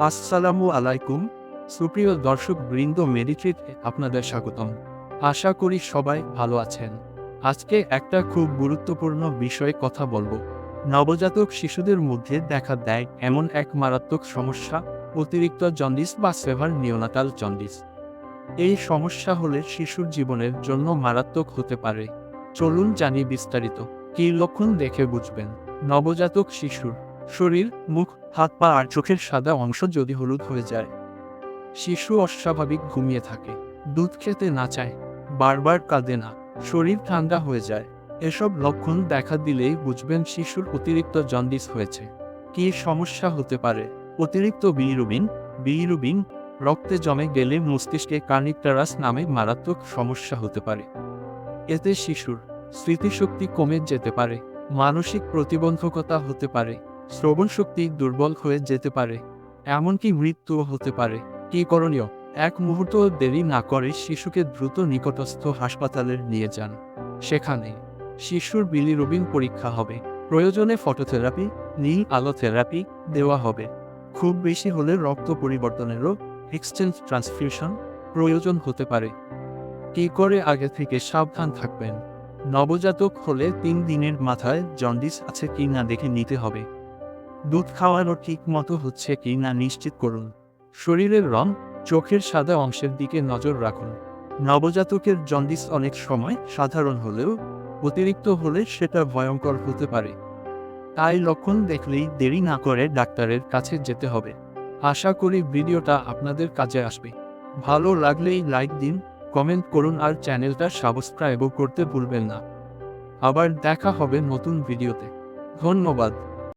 আসসালামু আলাইকুম। সুপ্রিয় দর্শক বৃন্দ মেডিট্রিটে আপনাদের স্বাগতম। আশা করি সবাই ভালো আছেন। আজকে একটা খুব গুরুত্বপূর্ণ বিষয়ে কথা বলব। নবজাতক শিশুদের মধ্যে দেখা দেয় এমন এক মারাত্মক সমস্যা, অতিরিক্ত জন্ডিস বা সেভার নিওনাটাল জন্ডিস। এই সমস্যা হলে শিশুর জীবনের জন্য মারাত্মক হতে পারে। চলুন জানি বিস্তারিত। কী লক্ষণ দেখে বুঝবেন? নবজাতক শিশুর শরীর, মুখ, হাত পা আর চোখের সাদা অংশ যদি হলুদ হয়ে যায়। শিশু অস্বাভাবিক ঘুমিয়ে থাকে। দুধ খেতে না চায়। বারবার কাঁদে না। শরীর ঠান্ডা হয়ে যায়। এসব লক্ষণ দেখা দিলেই বুঝবেন শিশুর অতিরিক্ত জন্ডিস হয়েছে। কি সমস্যা হতে পারে? অতিরিক্ত বিলিরুবিন বিরুবিন রক্তে জমে গেলে মস্তিষ্কে কার্নিকটারাস নামে মারাত্মক সমস্যা হতে পারে। এতে শিশুর স্মৃতিশক্তি কমে যেতে পারে। মানসিক প্রতিবন্ধকতা হতে পারে। শ্রবণ শক্তি দুর্বল হয়ে যেতে পারে। এমনকি মৃত্যুও হতে পারে। কি করণীয়? এক মুহূর্ত দেরি না করে শিশুকে দ্রুত নিকটস্থ হাসপাতালে নিয়ে যান। সেখানে শিশুর বিলিরুবিন পরীক্ষা হবে। প্রয়োজনে ফটোথেরাপি, নীল আলো থেরাপি দেওয়া হবে। খুব বেশি হলে রক্ত পরিবর্তনেরও এক্সচেঞ্জ ট্রান্সফিউশন প্রয়োজন হতে পারে। কি করে আগে থেকে সাবধান থাকবেন? নবজাতক হলে তিন দিনের মাথায় জন্ডিস আছে কি না দেখে নিতে হবে। দুধ খাওয়ানো ঠিক মতো হচ্ছে কি না নিশ্চিত করুন। শরীরের রং, চোখের সাদা অংশের দিকে নজর রাখুন। নবজাতকের জন্ডিস অনেক সময় সাধারণ হলেও অতিরিক্ত হলে সেটা ভয়ঙ্কর হতে পারে। তাই লক্ষণ দেখলেই দেরি না করে ডাক্তারের কাছে যেতে হবে। আশা করি ভিডিওটা আপনাদের কাজে আসবে। ভালো লাগলেই লাইক দিন, কমেন্ট করুন আর চ্যানেলটা সাবস্ক্রাইবও করতে ভুলবেন না। আবার দেখা হবে নতুন ভিডিওতে। ধন্যবাদ।